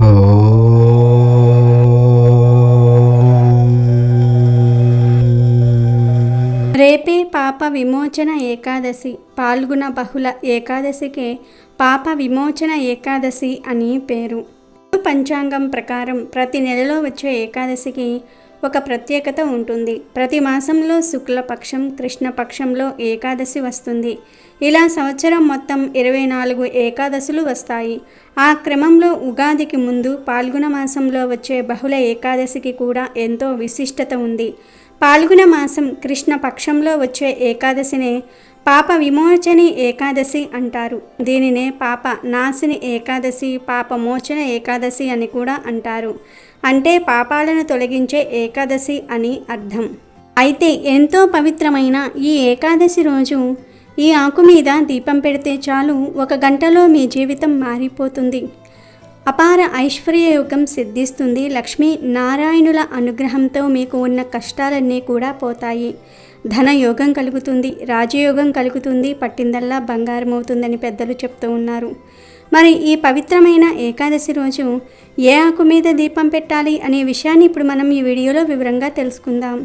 రేపే పాప విమోచన ఏకాదశి. పాల్గొన బహుళ ఏకాదశికే పాప విమోచన ఏకాదశి అని పేరు. పంచాంగం ప్రకారం ప్రతి నెలలో వచ్చే ఏకాదశికి ఒక ప్రత్యేకత ఉంటుంది. ప్రతి మాసంలో శుక్లపక్షం కృష్ణపక్షంలో ఏకాదశి వస్తుంది. ఇలా సంవత్సరం మొత్తం ఇరవై నాలుగు ఏకాదశులు వస్తాయి. ఆ క్రమంలో ఉగాదికి ముందు పాల్గొన మాసంలో వచ్చే బహుళ ఏకాదశికి కూడా ఎంతో విశిష్టత ఉంది. పాల్గొన మాసం కృష్ణ పక్షంలో వచ్చే ఏకాదశినే పాప విమోచని ఏకాదశి అంటారు. దీనినే పాప నాశిని ఏకాదశి పాపమోచన ఏకాదశి అని కూడా అంటారు. అంటే పాపాలను తొలగించే ఏకాదశి అని అర్థం. అయితే ఎంతో పవిత్రమైన ఈ ఏకాదశి రోజు ఈ ఆకు మీద దీపం పెడితే చాలు ఒక గంటలో మీ జీవితం మారిపోతుంది. అపార ఐశ్వర్యయుగం సిద్ధిస్తుంది లక్ష్మీ నారాయణుల అనుగ్రహంతో మీకు ఉన్న కష్టాలన్నీ కూడా పోతాయి. ధనయోగం కలుగుతుంది రాజయోగం కలుగుతుంది పట్టిందల్లా బంగారం అవుతుందని పెద్దలు చెప్తూ ఉన్నారు. మరి ఈ పవిత్రమైన ఏకాదశి రోజు ఏ ఆకు మీద దీపం పెట్టాలి అనే విషయాన్ని ఇప్పుడు మనం ఈ వీడియోలో వివరంగా తెలుసుకుందాం.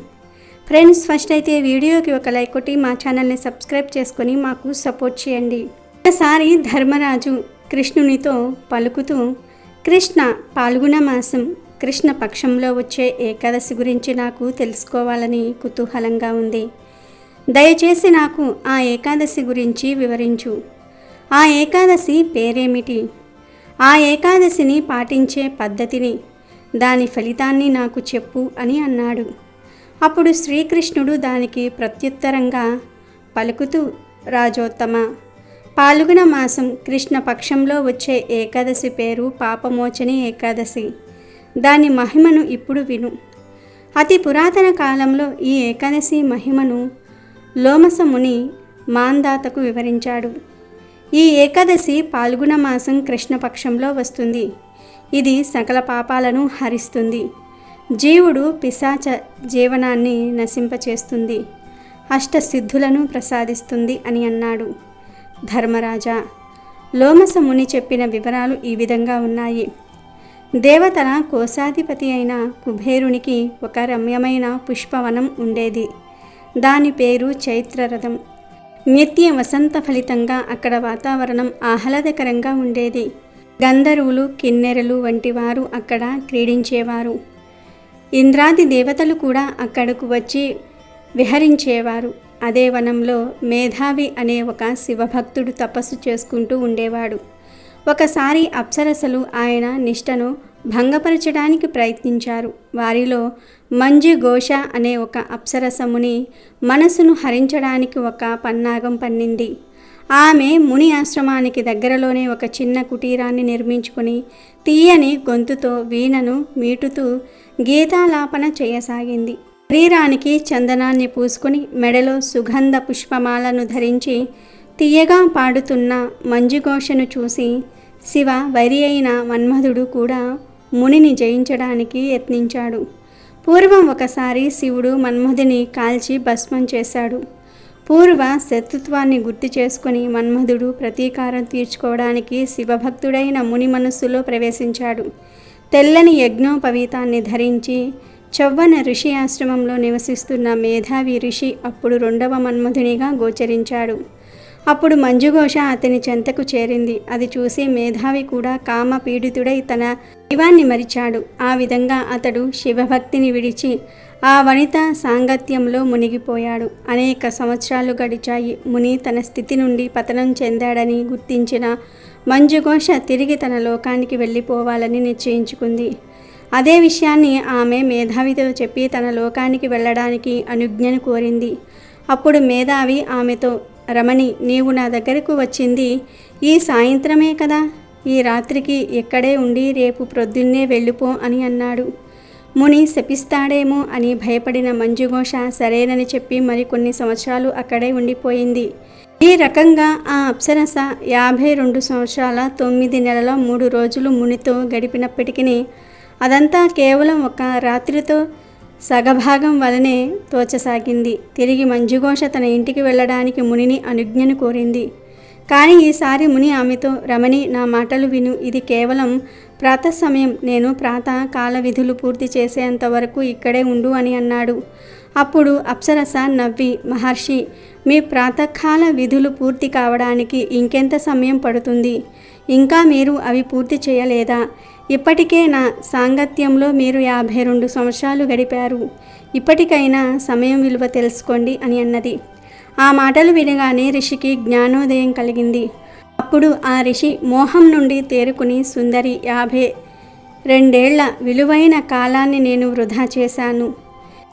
ఫ్రెండ్స్ ఫస్ట్ అయితే వీడియోకి ఒక లైక్ కొట్టి మా ఛానల్ని సబ్స్క్రైబ్ చేసుకొని మాకు సపోర్ట్ చేయండి. ఒకసారి ధర్మరాజు కృష్ణునితో పలుకుతూ కృష్ణ పాల్గొన మాసం కృష్ణ పక్షంలో వచ్చే ఏకాదశి గురించి నాకు తెలుసుకోవాలని కుతూహలంగా ఉంది. దయచేసి నాకు ఆ ఏకాదశి గురించి వివరించు. ఆ ఏకాదశి పేరేమిటి? ఆ ఏకాదశిని పాటించే పద్ధతిని దాని ఫలితాన్ని నాకు చెప్పు అని అన్నాడు. అప్పుడు శ్రీకృష్ణుడు దానికి ప్రత్యుత్తరంగా పలుకుతూ రాజోత్తమ పాల్గొన మాసం కృష్ణ పక్షంలో వచ్చే ఏకాదశి పేరు పాపమోచని ఏకాదశి. దాని మహిమను ఇప్పుడు విను. అతి పురాతన కాలంలో ఈ ఏకాదశి మహిమను లోమస ముని మాందాతకు వివరించాడు. ఈ ఏకాదశి పాల్గొన మాసం కృష్ణపక్షంలో వస్తుంది. ఇది సకల పాపాలను హరిస్తుంది. జీవుడు పిశాచ జీవనాన్ని నశింపచేస్తుంది. అష్టసిద్ధులను ప్రసాదిస్తుంది అని అన్నాడు. ధర్మరాజా లోమస ముని చెప్పిన వివరాలు ఈ విధంగా ఉన్నాయి. దేవతల కోశాధిపతి అయిన కుబేరునికి ఒక రమ్యమైన పుష్పవనం ఉండేది. దాని పేరు చైత్రరథం. నిత్య వసంత ఫలితంగా అక్కడ వాతావరణం ఆహ్లాదకరంగా ఉండేది. గంధర్వులు కిన్నెరలు వంటి వారు అక్కడ క్రీడించేవారు. ఇంద్రాది దేవతలు కూడా అక్కడకు వచ్చి విహరించేవారు. అదే వనంలో మేధావి అనే ఒక శివభక్తుడు తపస్సు చేసుకుంటూ ఉండేవాడు. ఒకసారి అప్సరసలు ఆయన నిష్టను భంగపరచడానికి ప్రయత్నించారు. వారిలో మంజు ఘోష అనే ఒక అప్సరసముని మనసును హరించడానికి ఒక పన్నాగం పన్నింది. ఆమె ముని ఆశ్రమానికి దగ్గరలోనే ఒక చిన్న కుటీరాన్ని నిర్మించుకుని తీయని గొంతుతో వీణను మీటుతూ గీతాలాపన చేయసాగింది. శరీరానికి చందనాన్ని పూసుకుని మెడలో సుగంధ పుష్పమాలను ధరించి తీయగా పాడుతున్న మంజుఘోషను చూసి శివ వరి అయిన మన్మధుడు కూడా మునిని జయించడానికి యత్నించాడు. పూర్వం ఒకసారి శివుడు మన్మధుని కాల్చి భస్మం చేశాడు. పూర్వ శత్రుత్వాన్ని గుర్తు చేసుకుని మన్మధుడు ప్రతీకారం తీర్చుకోవడానికి శివభక్తుడైన ముని మనస్సులో ప్రవేశించాడు. తెల్లని యజ్ఞోపవీతాన్ని ధరించి చవ్వన ఋషి ఆశ్రమంలో నివసిస్తున్న మేధావి ఋషి అప్పుడు రెండవ మన్మధునిగా గోచరించాడు. అప్పుడు మంజుఘోష అతని చెంతకు చేరింది. అది చూసి మేధావి కూడా కామ పీడితుడై తన శివాన్ని మరిచాడు. ఆ విధంగా అతడు శివభక్తిని విడిచి ఆ వనిత సాంగత్యంలో మునిగిపోయాడు. అనేక సంవత్సరాలు గడిచాయి. ముని తన స్థితి నుండి పతనం చెందాడని గుర్తించిన మంజుఘోష తిరిగి తన లోకానికి వెళ్ళిపోవాలని నిశ్చయించుకుంది. అదే విషయాన్ని ఆమె మేధావితో చెప్పి తన లోకానికి వెళ్ళడానికి అనుజ్ఞను కోరింది. అప్పుడు మేధావి ఆమెతో రమణి నీవు నా దగ్గరకు వచ్చింది ఈ సాయంత్రమే కదా? ఈ రాత్రికి ఎక్కడే ఉండి రేపు ప్రొద్దున్నే వెళ్ళిపో అని అన్నాడు. ముని శపిస్తాడేమో అని భయపడిన మంజుఘోష సరేనని చెప్పి మరికొన్ని సంవత్సరాలు అక్కడే ఉండిపోయింది. ఈ రకంగా ఆ అప్సరస యాభై రెండు సంవత్సరాల తొమ్మిది నెలల మూడు రోజులు మునితో గడిపినప్పటికీ అదంతా కేవలం ఒక రాత్రితో సగభాగం వలనే తోచసాగింది. తిరిగి మంజుఘోష తన ఇంటికి వెళ్ళడానికి మునిని అనుజ్ఞను కోరింది. కానీ ఈసారి ముని ఆమెతో రమణి నా మాటలు విను. ఇది కేవలం ప్రాత సమయం. నేను ప్రాత కాల విధులు పూర్తి చేసేంత వరకు ఇక్కడే ఉండు అని అన్నాడు. అప్పుడు అప్సరస నవ్వి మహర్షి మీ ప్రాతకాల విధులు పూర్తి కావడానికి ఇంకెంత సమయం పడుతుంది? ఇంకా మీరు అవి పూర్తి చేయలేదా? ఇప్పటికే నా సాంగత్యంలో మీరు యాభై రెండు సంవత్సరాలు గడిపారు. ఇప్పటికైనా సమయం విలువ తెలుసుకోండి అని అన్నది. ఆ మాటలు వినగానే ఋషికి జ్ఞానోదయం కలిగింది. అప్పుడు ఆ ఋషి మోహం నుండి తేరుకుని సుందరి యాభై రెండేళ్ళ విలువైన కాలాన్ని నేను వృధా చేశాను.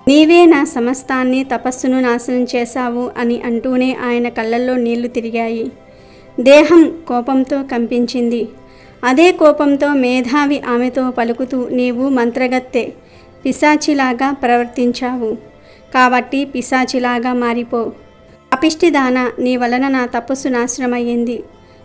నీవే నా సమస్తాన్ని తపస్సును నాశనం చేశావు అని అంటూనే ఆయన కళ్ళల్లో నీళ్ళు తిరిగాయి. దేహం కోపంతో కంపించింది. అదే కోపంతో మేధావి ఆమెతో పలుకుతూ నీవు మంత్రగత్తె. పిశాచిలాగా ప్రవర్తించావు. కాబట్టి పిశాచిలాగా మారిపో. అపిష్టిదాన నీ వలన నా తపస్సు నాశనమయ్యింది.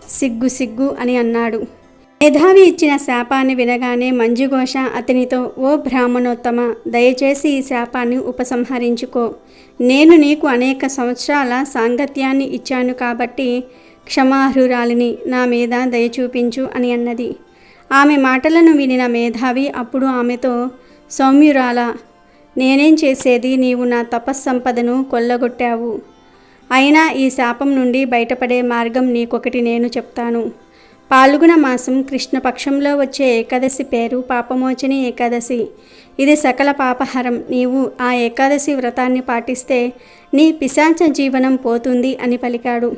సిగ్గు సిగ్గు అని అన్నాడు. మేధావి ఇచ్చిన శాపాన్ని వినగానే మంజుఘోష అతనితో ఓ బ్రాహ్మణోత్తమ దయచేసి ఈ శాపాన్ని ఉపసంహరించుకో. నేను నీకు అనేక సంవత్సరాల సాంగత్యాన్ని ఇచ్చాను కాబట్టి క్షమార్హురాలిని నా మీద దయ చూపించు అని అన్నది. ఆమె మాటలను వినిన మేధావి అప్పుడు ఆమెతో సౌమ్యురాల నేనేం చేసేది? నీవు నా తపస్సంపదను కొల్లగొట్టావు. అయినా ఈ శాపం నుండి బయటపడే మార్గం నీకొకటి నేను చెప్తాను. పాల్గొన మాసం కృష్ణపక్షంలో వచ్చే ఏకాదశి పేరు పాపమోచని ఏకాదశి. ఇది సకల పాపహరం. నీవు ఆ ఏకాదశి వ్రతాన్ని పాటిస్తే నీ పిశాచ జీవనం పోతుంది అని పలికాడు.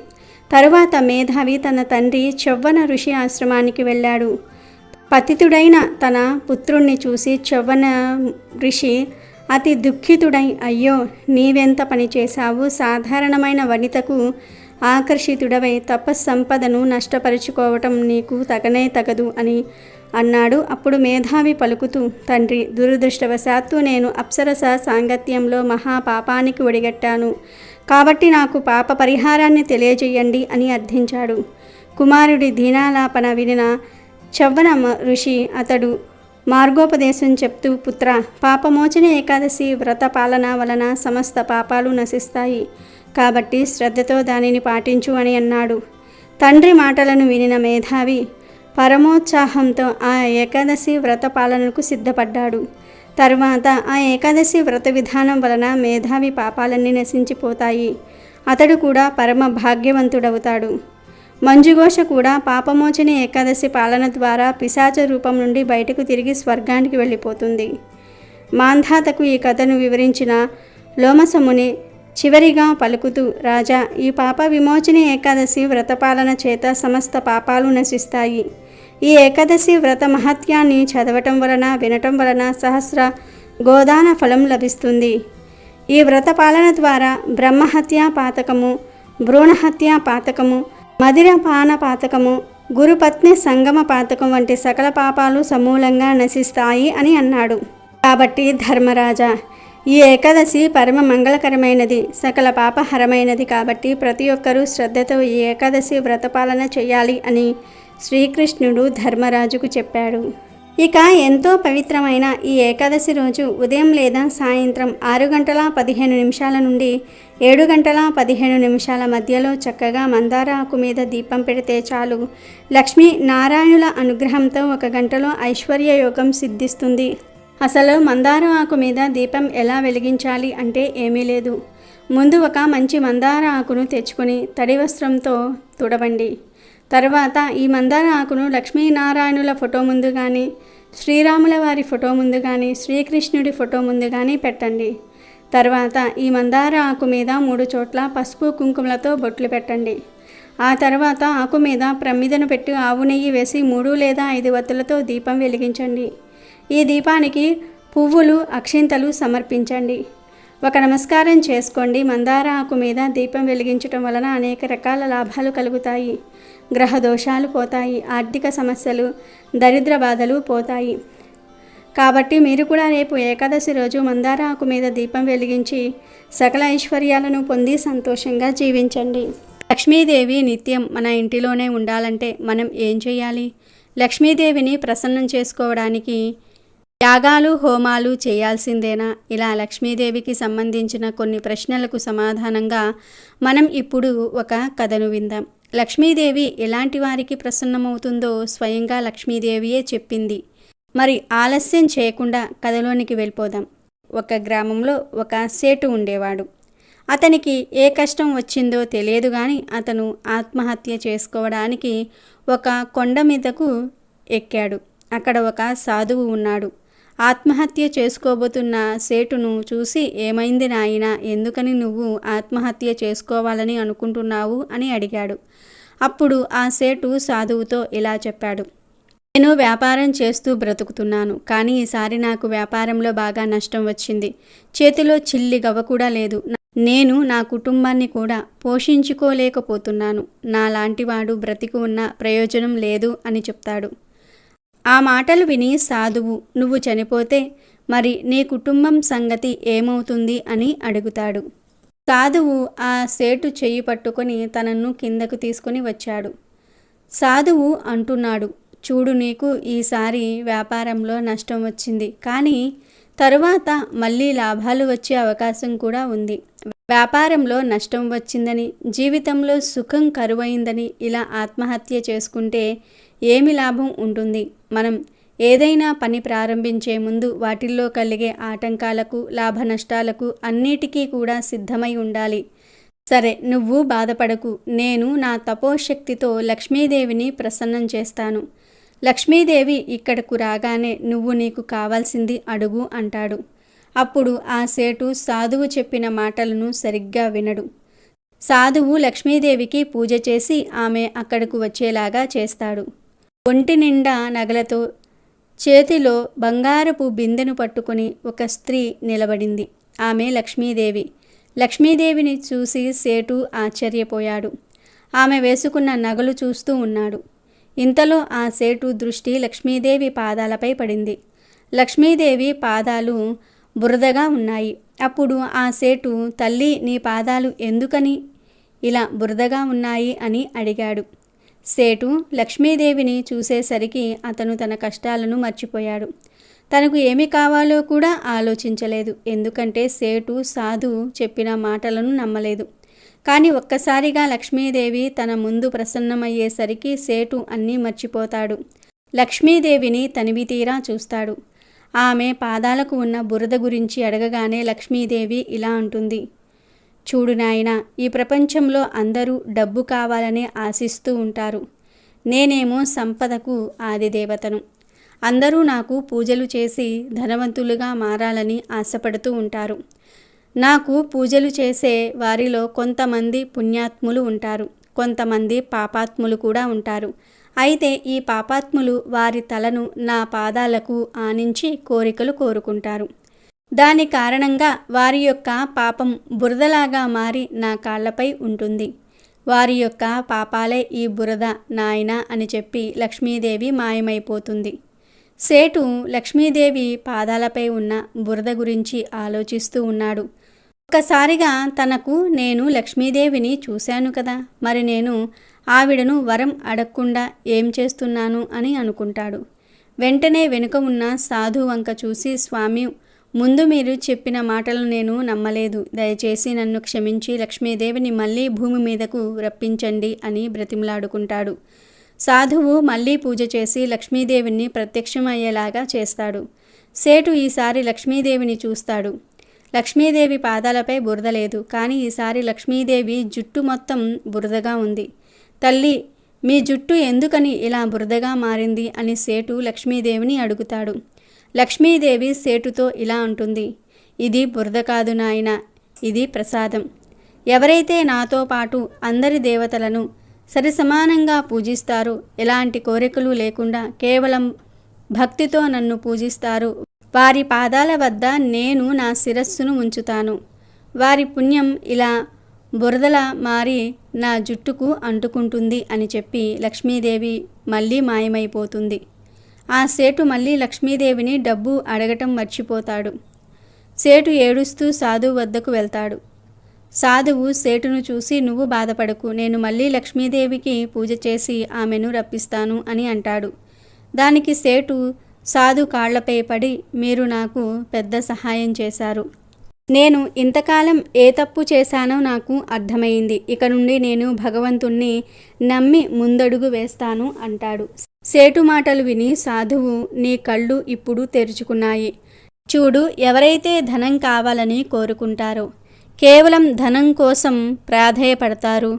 తరువాత మేధావి తన తండ్రి చవ్వన ఋషి ఆశ్రమానికి వెళ్ళాడు. పతితుడైన తన పుత్రుణ్ణి చూసి చవ్వన ఋషి అతి దుఃఖితుడై అయ్యో నీవెంత పని చేశావు? సాధారణమైన వనితకు ఆకర్షితుడవై తపస్సంపదను నష్టపరుచుకోవటం నీకు తగనే తగదు అని అన్నాడు. అప్పుడు మేధావి పలుకుతూ తండ్రి దురదృష్టవశాత్తు నేను అప్సరస సాంగత్యంలో మహాపాపానికి ఒడిగట్టాను. కాబట్టి నాకు పాప పరిహారాన్ని తెలియజేయండి అని అర్థించాడు. కుమారుడి దీనాలాపన వినిన చవ్వన మ- ఋషి అతడు మార్గోపదేశం చెప్తూ పుత్ర పాపమోచన ఏకాదశి వ్రత పాలన వలన సమస్త పాపాలు నశిస్తాయి. కాబట్టి శ్రద్ధతో దానిని పాటించు అని అన్నాడు. తండ్రి మాటలను వినిన మేధావి పరమోత్సాహంతో ఆ ఏకాదశి వ్రత పాలనకు సిద్ధపడ్డాడు. తరువాత ఆ ఏకాదశి వ్రత విధానం వలన మేధావి పాపాలన్నీ నశించిపోతాయి. అతడు కూడా పరమ భాగ్యవంతుడవుతాడు. మంజుఘోష కూడా పాపమోచని ఏకాదశి పాలన ద్వారా పిశాచ రూపం నుండి బయటకు తిరిగి స్వర్గానికి వెళ్ళిపోతుంది. మాంధాతకు ఈ కథను వివరించిన లోమసముని చివరిగా పలుకుతూ రాజా ఈ పాప విమోచన ఏకాదశి వ్రతపాలన చేత సమస్త పాపాలు నశిస్తాయి. ఈ ఏకాదశి వ్రత మహత్యాన్ని చదవటం వలన వినటం వలన సహస్ర గోదాన ఫలం లభిస్తుంది. ఈ వ్రత పాలన ద్వారా బ్రహ్మహత్య పాతకము భ్రూణహత్య పాతకము మదిరపాన పాతకము గురుపత్ని సంగమ పాతకం వంటి సకల పాపాలు సమూలంగా నశిస్తాయి అని అన్నాడు. కాబట్టి ధర్మరాజా ఈ ఏకాదశి పరమ మంగళకరమైనది సకల పాపహరమైనది కాబట్టి ప్రతి ఒక్కరూ శ్రద్ధతో ఈ ఏకాదశి వ్రతపాలన చేయాలి అని శ్రీకృష్ణుడు ధర్మరాజుకు చెప్పాడు. ఇక ఎంతో పవిత్రమైన ఈ ఏకాదశి రోజు ఉదయం లేదా సాయంత్రం ఆరు గంటల పదిహేను నిమిషాల నుండి ఏడు గంటల పదిహేను నిమిషాల మధ్యలో చక్కగా మందార ఆకు మీద దీపం పెడితే చాలు. లక్ష్మీ నారాయణుల అనుగ్రహంతో ఒక గంటలో ఐశ్వర్య యోగం సిద్ధిస్తుంది. అసలు మందార ఆకు మీద దీపం ఎలా వెలిగించాలి అంటే ఏమీ లేదు. ముందు ఒక మంచి మందార ఆకును తెచ్చుకొని తడి వస్త్రంతో తుడవండి. తర్వాత ఈ మందార ఆకును లక్ష్మీనారాయణుల ఫోటో ముందు కానీ శ్రీరాముల వారి ఫోటో ముందు కానీ శ్రీకృష్ణుడి ఫోటో ముందు కానీ పెట్టండి. తర్వాత ఈ మందార ఆకు మీద మూడు చోట్ల పసుపు కుంకుమలతో బొట్లు పెట్టండి. ఆ తర్వాత ఆకు మీద ప్రమిదను పెట్టి ఆవు నెయ్యి వేసి మూడు లేదా ఐదు వత్తులతో దీపం వెలిగించండి. ఈ దీపానికి పువ్వులు అక్షింతలు సమర్పించండి. ఒక నమస్కారం చేసుకోండి. మందార ఆకు మీద దీపం వెలిగించటం వలన అనేక రకాల లాభాలు కలుగుతాయి. గ్రహ దోషాలు పోతాయి. ఆర్థిక సమస్యలు దరిద్ర బాధలు పోతాయి. కాబట్టి మీరు కూడా రేపు ఏకాదశి రోజు మందార ఆకు మీద దీపం వెలిగించి సకల ఐశ్వర్యాలను పొంది సంతోషంగా జీవించండి. లక్ష్మీదేవి నిత్యం మన ఇంటిలోనే ఉండాలంటే మనం ఏం చేయాలి? లక్ష్మీదేవిని ప్రసన్నం చేసుకోవడానికి యాగాలు హోమాలు చేయాల్సిందేనా? ఇలా లక్ష్మీదేవికి సంబంధించిన కొన్ని ప్రశ్నలకు సమాధానంగా మనం ఇప్పుడు ఒక కథను విందాం. లక్ష్మీదేవి ఎలాంటి వారికి ప్రసన్నమవుతుందో స్వయంగా లక్ష్మీదేవియే చెప్పింది. మరి ఆలస్యం చేయకుండా కథలోనికి వెళ్ళిపోదాం. ఒక గ్రామంలో ఒక సేటు ఉండేవాడు. అతనికి ఏ కష్టం వచ్చిందో తెలియదు కానీ అతను ఆత్మహత్య చేసుకోవడానికి ఒక కొండ మీదకు ఎక్కాడు. అక్కడ ఒక సాధువు ఉన్నాడు. ఆత్మహత్య చేసుకోబోతున్న సేటును చూసి ఏమైంది నాయన? ఎందుకని నువ్వు ఆత్మహత్య చేసుకోవాలని అనుకుంటున్నావు? అని అడిగాడు. అప్పుడు ఆ సేటు సాధువుతో ఇలా చెప్పాడు. నేను వ్యాపారం చేస్తూ బ్రతుకుతున్నాను కానీ ఈసారి నాకు వ్యాపారంలో బాగా నష్టం వచ్చింది. చేతిలో చిల్లి గవ్వ కూడా లేదు. నేను నా కుటుంబాన్ని కూడా పోషించుకోలేకపోతున్నాను. నాలాంటివాడు బ్రతికి ఉన్న ప్రయోజనం లేదు అని చెప్తాడు. ఆ మాటలు విని సాధువు నువ్వు చనిపోతే మరి నీ కుటుంబం సంగతి ఏమవుతుంది? అని అడుగుతాడు. సాధువు ఆ సేటు చెయ్యి పట్టుకొని తనను కిందకు తీసుకొని వచ్చాడు. సాధువు అంటున్నాడు చూడు నీకు ఈసారి వ్యాపారంలో నష్టం వచ్చింది. కానీ తరువాత మళ్ళీ లాభాలు వచ్చే అవకాశం కూడా ఉంది. వ్యాపారంలో నష్టం వచ్చిందని జీవితంలో సుఖం కరువైందని ఇలా ఆత్మహత్య చేసుకుంటే ఏమి లాభం ఉంటుంది? మనం ఏదైనా పని ప్రారంభించే ముందు వాటిల్లో కలిగే ఆటంకాలకు లాభ నష్టాలకు అన్నిటికీ కూడా సిద్ధమై ఉండాలి. సరే నువ్వు బాధపడకు. నేను నా తపోశక్తితో లక్ష్మీదేవిని ప్రసన్నం చేస్తాను. లక్ష్మీదేవి ఇక్కడకు రాగానే నువ్వు నీకు కావాల్సింది అడుగు అంటాడు. అప్పుడు ఆ సేటు సాధువు చెప్పిన మాటలను సరిగ్గా వినడు. సాధువు లక్ష్మీదేవికి పూజ చేసి ఆమె అక్కడకు వచ్చేలాగా చేస్తాడు. ఒంటి నిండా నగలతో చేతిలో బంగారపు బిందెను పట్టుకుని ఒక స్త్రీ నిలబడింది. ఆమె లక్ష్మీదేవి. లక్ష్మీదేవిని చూసి సేటు ఆశ్చర్యపోయాడు. ఆమె వేసుకున్న నగలు చూస్తూ ఉన్నాడు. ఇంతలో ఆ సేటు దృష్టి లక్ష్మీదేవి పాదాలపై పడింది. లక్ష్మీదేవి పాదాలు బురదగా ఉన్నాయి. అప్పుడు ఆ సేటు తల్లి నీ పాదాలు ఎందుకని ఇలా బురదగా ఉన్నాయి అని అడిగాడు. సేటు లక్ష్మీదేవిని చూసేసరికి అతను తన కష్టాలను మర్చిపోయాడు. తనకు ఏమి కావాలో కూడా ఆలోచించలేదు. ఎందుకంటే సేటు సాధు చెప్పిన మాటలను నమ్మలేదు. కానీ ఒక్కసారిగా లక్ష్మీదేవి తన ముందు ప్రసన్నమయ్యేసరికి సేటు అన్నీ మర్చిపోతాడు. లక్ష్మీదేవిని తనివి తీరా చూస్తాడు. ఆమె పాదాలకు ఉన్న బురద గురించి అడగగానే లక్ష్మీదేవి ఇలా అంటుంది. చూడు నాయన ఈ ప్రపంచంలో అందరూ డబ్బు కావాలని ఆశిస్తూ ఉంటారు. నేనేమో సంపదకు ఆదిదేవతను అందరూ నాకు పూజలు చేసి ధనవంతులుగా మారాలని ఆశపడుతూ ఉంటారు. నాకు పూజలు చేసే వారిలో కొంతమంది పుణ్యాత్ములు ఉంటారు. కొంతమంది పాపాత్ములు కూడా ఉంటారు. అయితే ఈ పాపాత్ములు వారి తలను నా పాదాలకు ఆనించి కోరికలు కోరుకుంటారు. దాని కారణంగా వారి యొక్క పాపం బురదలాగా మారి నా కాళ్ళపై ఉంటుంది. వారి యొక్క పాపాలే ఈ బురద నాయన అని చెప్పి లక్ష్మీదేవి మాయమైపోతుంది. సేటు లక్ష్మీదేవి పాదాలపై ఉన్న బురద గురించి ఆలోచిస్తూ ఉన్నాడు. ఒక్కసారిగా తనకు నేను లక్ష్మీదేవిని చూశాను కదా మరి నేను ఆవిడను వరం అడగకుండా ఏం చేస్తున్నాను అని అనుకుంటాడు. వెంటనే వెనుక ఉన్న సాధు వంక చూసి స్వామి ముందు మీరు చెప్పిన మాటలు నేను నమ్మలేదు. దయచేసి నన్ను క్షమించి లక్ష్మీదేవిని మళ్ళీ భూమి మీదకు రప్పించండి అని బ్రతిమలాడుకుంటాడు. సాధువు మళ్ళీ పూజ చేసి లక్ష్మీదేవిని ప్రత్యక్షమయ్యేలాగా చేస్తాడు. సేటు ఈసారి లక్ష్మీదేవిని చూస్తాడు. లక్ష్మీదేవి పాదాలపై బురద లేదు. కానీ ఈసారి లక్ష్మీదేవి జుట్టు మొత్తం బురదగా ఉంది. తల్లి మీ జుట్టు ఎందుకని ఇలా బురదగా మారింది? అని సేటు లక్ష్మీదేవిని అడుగుతాడు. లక్ష్మీదేవి సేటుతో ఇలా అంటుంది. ఇది బురద కాదు నాయన ఇది ప్రసాదం. ఎవరైతే నాతో పాటు అందరి దేవతలను సరిసమానంగా పూజిస్తారో ఎలాంటి కోరికలు లేకుండా కేవలం భక్తితో నన్ను పూజిస్తారు వారి పాదాల వద్ద నేను నా శిరస్సును ఉంచుతాను. వారి పుణ్యం ఇలా బురదలా మారి నా జుట్టుకు అంటుకుంటుంది అని చెప్పి లక్ష్మీదేవి మళ్ళీ మాయమైపోతుంది. ఆ సేటు మళ్ళీ లక్ష్మీదేవిని డబ్బు అడగటం మర్చిపోతాడు. సేటు ఏడుస్తూ సాధువు వద్దకు వెళ్తాడు. సాధువు సేటును చూసి నువ్వు బాధపడకు నేను మళ్ళీ లక్ష్మీదేవికి పూజ చేసి ఆమెను రప్పిస్తాను అని అంటాడు. దానికి సేటు సాధు కాళ్ళపై పడి మీరు నాకు పెద్ద సహాయం చేశారు. నేను ఇంతకాలం ఏ తప్పు చేశానో నాకు అర్థమైంది. ఇక నుండి నేను భగవంతుణ్ణి నమ్మి ముందడుగు వేస్తాను అంటాడు. సేటు మాటలు విని సాధువు నీ కళ్ళు ఇప్పుడు తెరుచుకున్నాయి. చూడు ఎవరైతే ధనం కావాలని కోరుకుంటారో కేవలం ధనం కోసం ప్రాధేయపడతారు.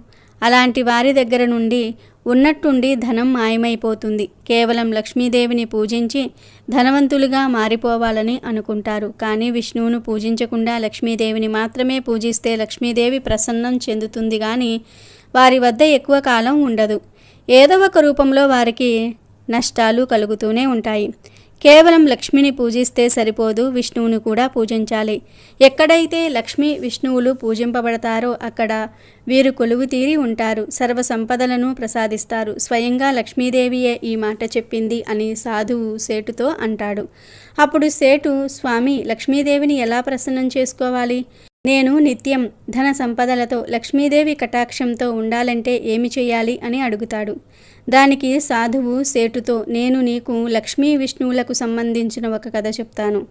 అలాంటి వారి దగ్గర నుండి ఉన్నట్టుండి ధనం మాయమైపోతుంది. కేవలం లక్ష్మీదేవిని పూజించి ధనవంతులుగా మారిపోవాలని అనుకుంటారు. కానీ విష్ణువును పూజించకుండా లక్ష్మీదేవిని మాత్రమే పూజిస్తే లక్ష్మీదేవి ప్రసన్నం చెందుతుంది కానీ వారి వద్ద ఎక్కువ కాలం ఉండదు. ఏదో ఒక రూపంలో వారికి నష్టాలు కలుగుతూనే ఉంటాయి. కేవలం లక్ష్మిని పూజిస్తే సరిపోదు విష్ణువును కూడా పూజించాలి. ఎక్కడైతే లక్ష్మి విష్ణువులు పూజింపబడతారో అక్కడ వీరు కొలువు తీరి ఉంటారు సర్వ సంపదలను ప్రసాదిస్తారు. స్వయంగా లక్ష్మీదేవియే ఈ మాట చెప్పింది అని సాధువు సేటుతో అంటాడు. అప్పుడు సేటు స్వామి లక్ష్మీదేవిని ఎలా ప్రసన్నం చేసుకోవాలి? నేను నిత్యం ధన సంపదలతో లక్ష్మీదేవి కటాక్షంతో ఉండాలంటే ఏమి చేయాలి? అని అడుగుతాడు. దానికి సాధువు సేటుతో నేను నీకు లక్ష్మీ విష్ణువులకు సంబంధించిన ఒక కథ చెప్తాను.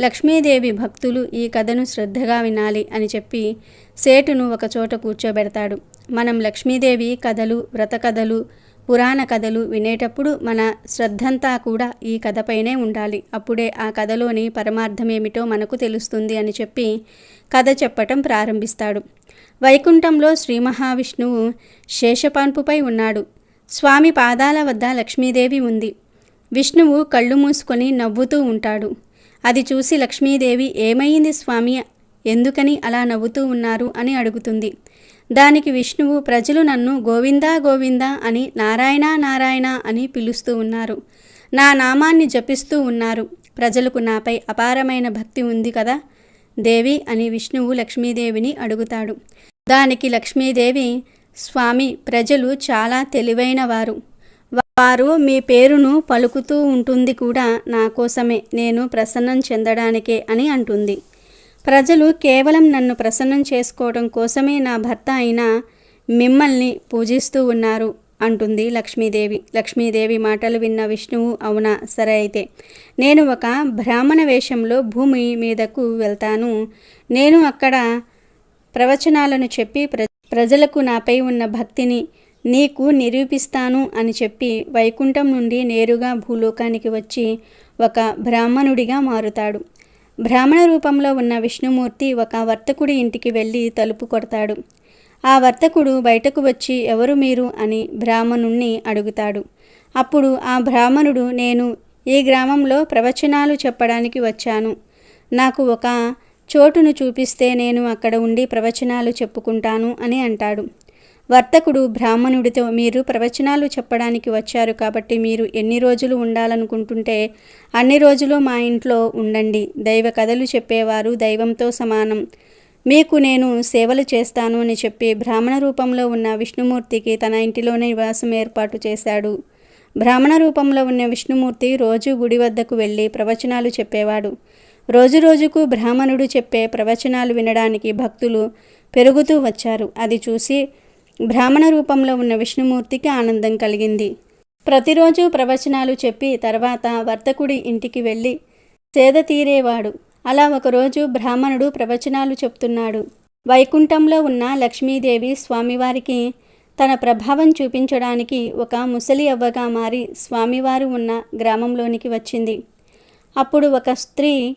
లక్ష్మీదేవి భక్తులు ఈ కథను శ్రద్ధగా వినాలి అని చెప్పి సేటును ఒకచోట కూర్చోబెడతాడు. మనం లక్ష్మీదేవి కథలు వ్రత కథలు పురాణ కథలు వినేటప్పుడు మన శ్రద్ధంతా కూడా ఈ కథపైనే ఉండాలి. అప్పుడే ఆ కథలోని పరమార్థమేమిటో మనకు తెలుస్తుంది అని చెప్పి కథ చెప్పటం ప్రారంభిస్తాడు. వైకుంఠంలో శ్రీ మహావిష్ణువు శేషపాన్పుపై ఉన్నాడు. స్వామి పాదాల వద్ద లక్ష్మీదేవి ఉంది. విష్ణువు కళ్ళు మూసుకొని నవ్వుతూ ఉంటాడు. అది చూసి లక్ష్మీదేవి ఏమైంది స్వామి? ఎందుకని అలా నవ్వుతూ ఉన్నారు? అని అడుగుతుంది. దానికి విష్ణువు ప్రజలు నన్ను గోవిందా గోవిందా అని నారాయణ నారాయణ అని పిలుస్తూ ఉన్నారు. నా నామాన్ని జపిస్తూ ఉన్నారు. ప్రజలకు నాపై అపారమైన భక్తి ఉంది కదా? దేవి అని విష్ణువు లక్ష్మీదేవిని అడుగుతాడు. దానికి లక్ష్మీదేవి స్వామి ప్రజలు చాలా తెలివైన వారు వారు మీ పేరును పలుకుతూ ఉంటుంది కూడా నా కోసమే నేను ప్రసన్నం చెందడానికే అని అంటుంది. ప్రజలు కేవలం నన్ను ప్రసన్నం చేసుకోవడం కోసమే నా భర్త అయిన మిమ్మల్ని పూజిస్తూ ఉన్నారు అంటుంది లక్ష్మీదేవి. లక్ష్మీదేవి మాటలు విన్న విష్ణువు అవునా సరే అయితే. నేను ఒక బ్రాహ్మణ వేషంలో భూమి మీదకు వెళ్తాను. నేను అక్కడ ప్రవచనాలను చెప్పి ప్ర ప్రజలకు నాపై ఉన్న భక్తిని నీకు నిరూపిస్తాను అని చెప్పి వైకుంఠం నుండి నేరుగా భూలోకానికి వచ్చి ఒక బ్రాహ్మణుడిగా మారుతాడు. బ్రాహ్మణ రూపంలో ఉన్న విష్ణుమూర్తి ఒక వర్తకుడి ఇంటికి వెళ్ళి తలుపు కొడతాడు. ఆ వర్తకుడు బయటకు వచ్చి ఎవరు మీరు? అని బ్రాహ్మణుణ్ణి అడుగుతాడు. అప్పుడు ఆ బ్రాహ్మణుడు నేను ఈ గ్రామంలో ప్రవచనాలు చెప్పడానికి వచ్చాను. నాకు ఒక చోటును చూపిస్తే నేను అక్కడ ఉండి ప్రవచనాలు చెప్పుకుంటాను అని అంటాడు. వర్తకుడు బ్రాహ్మణుడితో మీరు ప్రవచనాలు చెప్పడానికి వచ్చారు కాబట్టి మీరు ఎన్ని రోజులు ఉండాలనుకుంటుంటే అన్ని రోజులు మా ఇంట్లో ఉండండి. దైవ కథలు చెప్పేవారు దైవంతో సమానం. మీకు నేను సేవలు చేస్తాను అని చెప్పి బ్రాహ్మణ రూపంలో ఉన్న విష్ణుమూర్తికి తన ఇంటిలోనే నివాసం ఏర్పాటు చేశాడు. బ్రాహ్మణ రూపంలో ఉన్న విష్ణుమూర్తి రోజు గుడి వద్దకు వెళ్ళి ప్రవచనాలు చెప్పేవాడు. రోజు రోజుకు బ్రాహ్మణుడు చెప్పే ప్రవచనాలు వినడానికి భక్తులు పెరుగుతూ వచ్చారు. అది చూసి బ్రాహ్మణ రూపంలో ఉన్న విష్ణుమూర్తికి ఆనందం కలిగింది. ప్రతిరోజు ప్రవచనాలు చెప్పి తర్వాత వర్తకుడి ఇంటికి వెళ్ళి సేద తీరేవాడు. అలా ఒకరోజు బ్రాహ్మణుడు ప్రవచనాలు చెప్తున్నాడు. వైకుంఠంలో ఉన్న లక్ష్మీదేవి స్వామివారికి తన ప్రభావం చూపించడానికి ఒక ముసలి అవ్వగా మారి స్వామివారు ఉన్న గ్రామంలోనికి వచ్చింది. అప్పుడు ఒక స్త్రీ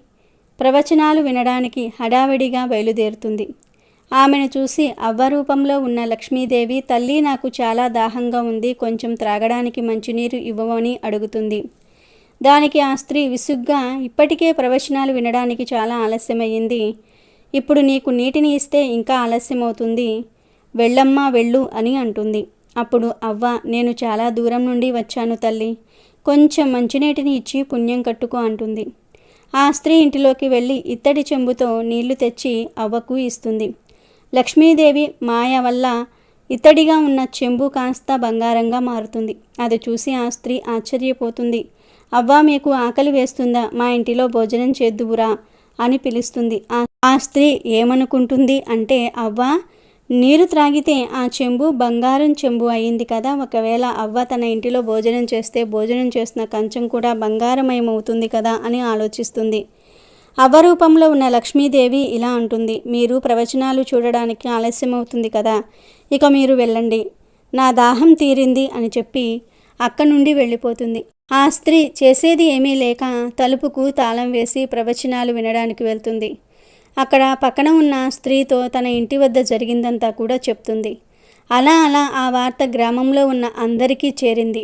ప్రవచనాలు వినడానికి హడావిడిగా బయలుదేరుతుంది. ఆమెను చూసి అవ్వ రూపంలో ఉన్న లక్ష్మీదేవి తల్లి నాకు చాలా దాహంగా ఉంది కొంచెం త్రాగడానికి మంచినీరు ఇవ్వమని అడుగుతుంది. దానికి ఆ స్త్రీ విసుగ్గా ఇప్పటికే ప్రవచనాలు వినడానికి చాలా ఆలస్యమయ్యింది. ఇప్పుడు నీకు నీటిని ఇస్తే ఇంకా ఆలస్యమవుతుంది. వెళ్ళమ్మా వెళ్ళు అని అంటుంది. అప్పుడు అవ్వ నేను చాలా దూరం నుండి వచ్చాను తల్లి. కొంచెం మంచినీటిని ఇచ్చి పుణ్యం కట్టుకో అంటుంది. ఆ స్త్రీ ఇంటిలోకి వెళ్ళి ఇత్తడి చెంబుతో నీళ్ళు తెచ్చి అవ్వకు ఇస్తుంది. లక్ష్మీదేవి మాయ వల్ల ఇత్తడిగా ఉన్న చెంబు కాస్త బంగారంగా మారుతుంది. అది చూసి ఆ స్త్రీ ఆశ్చర్యపోతుంది. అవ్వ మీకు ఆకలి వేస్తుందా? మా ఇంటిలో భోజనం చేద్దువురా అని పిలుస్తుంది. ఆ ఆ స్త్రీ ఏమనుకుంటుంది? అంటే అవ్వ నీరు త్రాగితే ఆ చెంబు బంగారం చెంబు అయింది కదా. ఒకవేళ అవ్వ తన ఇంటిలో భోజనం చేస్తే భోజనం చేసిన కంచం కూడా బంగారమయమవుతుంది కదా అని ఆలోచిస్తుంది. అవ్వరూపంలో ఉన్న లక్ష్మీదేవి ఇలా అంటుంది. మీరు ప్రవచనాలు చూడడానికి ఆలస్యం అవుతుంది కదా. ఇక మీరు వెళ్ళండి. నా దాహం తీరింది అని చెప్పి అక్కడి నుండి వెళ్ళిపోతుంది. ఆ స్త్రీ చేసేది ఏమీ లేక తలుపుకు తాళం వేసి ప్రవచనాలు వినడానికి వెళ్తుంది. అక్కడ పక్కన ఉన్న స్త్రీతో తన ఇంటి వద్ద జరిగిందంతా కూడా చెప్తుంది. అలా అలా ఆ వార్త గ్రామంలో ఉన్న అందరికీ చేరింది.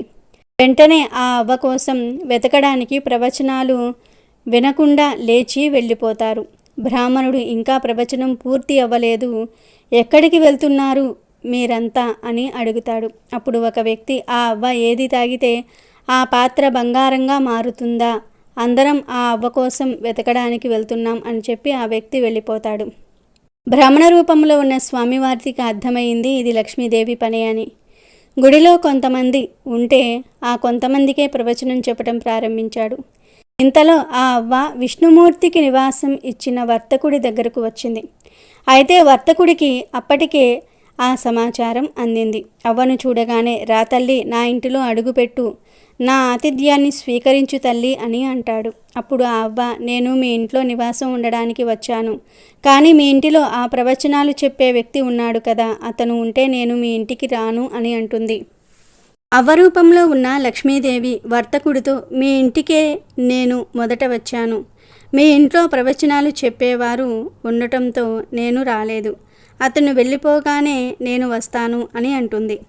వెంటనే ఆ అవ్వ కోసం వెతకడానికి ప్రవచనాలు వినకుండా లేచి వెళ్ళిపోతారు. బ్రాహ్మణుడు ఇంకా ప్రవచనం పూర్తి అవ్వలేదు. ఎక్కడికి వెళ్తున్నారు మీరంతా? అని అడుగుతాడు. అప్పుడు ఒక వ్యక్తి ఆ అవ్వ ఏది తాగితే ఆ పాత్ర బంగారంగా మారుతుందా? అందరం ఆ అవ్వ కోసం వెతకడానికి వెళ్తున్నాం అని చెప్పి ఆ వ్యక్తి వెళ్ళిపోతాడు. భ్రమణ రూపంలో ఉన్న స్వామివారికి అర్థమైంది ఇది లక్ష్మీదేవి పని అని. గుడిలో కొంతమంది ఉంటే ఆ కొంతమందికే ప్రవచనం చెప్పడం ప్రారంభించాడు. ఇంతలో ఆ అవ్వ విష్ణుమూర్తికి నివాసం ఇచ్చిన వర్తకుడి దగ్గరకు వచ్చింది. అయితే వర్తకుడికి అప్పటికే ఆ సమాచారం అందింది. అవ్వను చూడగానే రా తల్లి నా ఇంటిలో అడుగుపెట్టు. నా ఆతిథ్యాన్ని స్వీకరించు తల్లి అని అంటాడు. అప్పుడు ఆ అవ్వ నేను మీ ఇంట్లో నివాసం ఉండడానికి వచ్చాను. కానీ మీ ఇంటిలో ఆ ప్రవచనాలు చెప్పే వ్యక్తి ఉన్నాడు కదా. అతను ఉంటే నేను మీ ఇంటికి రాను అని అంటుంది. అవ్వరూపంలో ఉన్న లక్ష్మీదేవి వర్తకుడితో మీ ఇంటికే నేను మొదట వచ్చాను. మీ ఇంట్లో ప్రవచనాలు చెప్పేవారు ఉండటంతో నేను రాలేదు. అతను వెళ్ళిపోగానే నేను వస్తాను అని అంటుంది.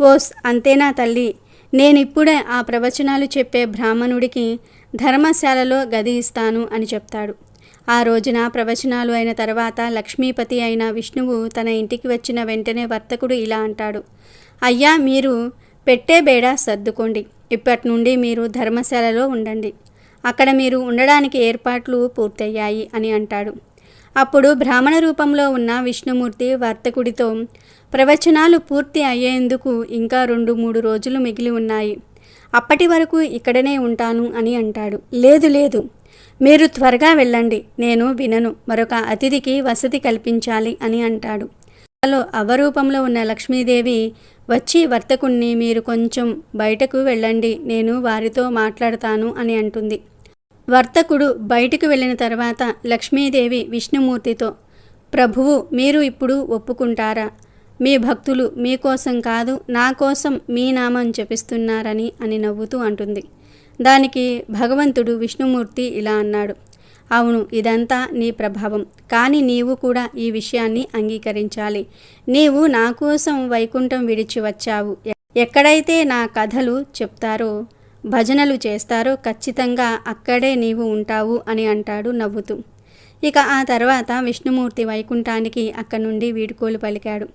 ఓస్ అంతేనా తల్లి? నేనిప్పుడే ఆ ప్రవచనాలు చెప్పే బ్రాహ్మణుడికి ధర్మశాలలో గది ఇస్తాను అని చెప్తాడు. ఆ రోజున ప్రవచనాలు అయిన తర్వాత లక్ష్మీపతి అయిన విష్ణువు తన ఇంటికి వచ్చిన వెంటనే వర్తకుడు ఇలా అంటాడు. అయ్యా మీరు పెట్టే బేడ సర్దుకోండి. ఇప్పటి నుండి మీరు ధర్మశాలలో ఉండండి. అక్కడ మీరు ఉండడానికి ఏర్పాట్లు పూర్తయ్యాయి అని అంటాడు. అప్పుడు బ్రాహ్మణ రూపంలో ఉన్న విష్ణుమూర్తి వర్తకుడితో ప్రవచనాలు పూర్తి అయ్యేందుకు ఇంకా రెండు మూడు రోజులు మిగిలి ఉన్నాయి. అప్పటి వరకు ఇక్కడనే ఉంటాను అని అంటాడు. లేదు లేదు. మీరు త్వరగా వెళ్ళండి. నేను వినను. మరొక అతిథికి వసతి కల్పించాలి అని అంటాడు. అలో అవరూపంలో ఉన్న లక్ష్మీదేవి వచ్చి వర్తకుణ్ణి మీరు కొంచెం బయటకు వెళ్ళండి. నేను వారితో మాట్లాడతాను అని అంటుంది. వర్తకుడు బయటికి వెళ్ళిన తర్వాత లక్ష్మీదేవి విష్ణుమూర్తితో ప్రభువు మీరు ఇప్పుడు ఒప్పుకుంటారా? మీ భక్తులు మీకోసం కాదు నా కోసం మీ నామం జపిస్తున్నారని అని నవ్వుతూ అంటుంది. దానికి భగవంతుడు విష్ణుమూర్తి ఇలా అన్నాడు అవును ఇదంతా నీ ప్రభావం. కానీ నీవు కూడా ఈ విషయాన్ని అంగీకరించాలి. నీవు నా కోసం వైకుంఠం విడిచి వచ్చావు. ఎక్కడైతే నా కథలు చెప్తారో భజనలు చేస్తారో ఖచ్చితంగా అక్కడే నీవు ఉంటావు అని అంటాడు నవ్వుతూ. ఇక ఆ తర్వాత విష్ణుమూర్తి వైకుంఠానికి అక్కడి నుండి వీడుకోలు పలికాడు.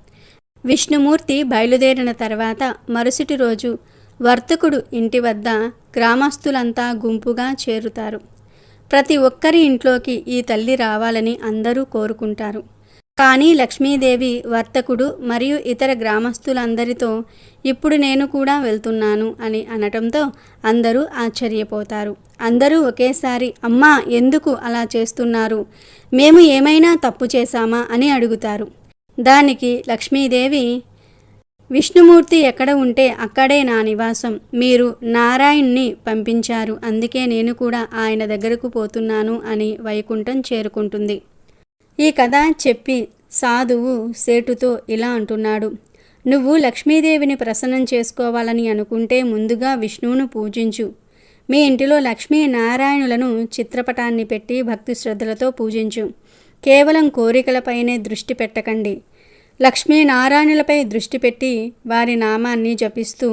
విష్ణుమూర్తి బయలుదేరిన తర్వాత మరుసటి రోజు వర్తకుడు ఇంటి వద్ద గ్రామస్తులంతా గుంపుగా చేరుతారు. ప్రతి ఒక్కరి ఇంట్లోకి ఈ తల్లి రావాలని అందరూ కోరుకుంటారు. కానీ లక్ష్మీదేవి వర్తకుడు మరియు ఇతర గ్రామస్తులందరితో ఇప్పుడు నేను కూడా వెళ్తున్నాను అని అనటంతో అందరూ ఆశ్చర్యపోతారు. అందరూ ఒకేసారి అమ్మా ఎందుకు అలా చేస్తున్నారు? మేము ఏమైనా తప్పు చేశామా? అని అడుగుతారు. దానికి లక్ష్మీదేవి విష్ణుమూర్తి ఎక్కడ ఉంటే అక్కడే నా నివాసం. మీరు నారాయణ్ణి పంపించారు. అందుకే నేను కూడా ఆయన దగ్గరకు పోతున్నాను అని వైకుంఠం చేరుకుంటుంది. ఈ కథ చెప్పి సాధువు సేటుతో ఇలా అంటున్నాడు. నువ్వు లక్ష్మీదేవిని ప్రసన్నం చేసుకోవాలని అనుకుంటే ముందుగా విష్ణువును పూజించు. మీ ఇంటిలో లక్ష్మీ నారాయణులను చిత్రపటాన్ని పెట్టి భక్తి శ్రద్ధలతో పూజించు. కేవలం కోరికలపైనే దృష్టి పెట్టకండి. లక్ష్మీ నారాయణులపై దృష్టి పెట్టి వారి నామాన్ని జపిస్తూ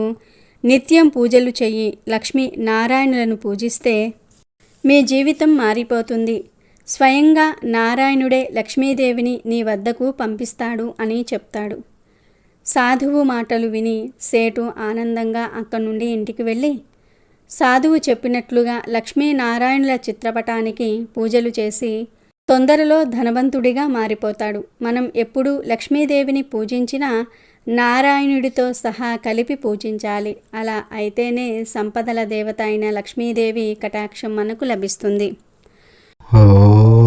నిత్యం పూజలు చెయ్యి. లక్ష్మీ నారాయణులను పూజిస్తే మీ జీవితం మారిపోతుంది. స్వయంగా నారాయణుడే లక్ష్మీదేవిని నీ వద్దకు పంపిస్తాడు అని చెప్తాడు. సాధువు మాటలు విని సేటు ఆనందంగా అక్కడి నుండి ఇంటికి వెళ్ళి సాధువు చెప్పినట్లుగా లక్ష్మీనారాయణుల చిత్రపటానికి పూజలు చేసి తొందరలో ధనవంతుడిగా మారిపోతాడు. మనం ఎప్పుడూ లక్ష్మీదేవిని పూజించినా నారాయణుడితో సహా కలిపి పూజించాలి. అలా అయితేనే సంపదల దేవత అయిన లక్ష్మీదేవి కటాక్షం మనకు లభిస్తుంది. Oh.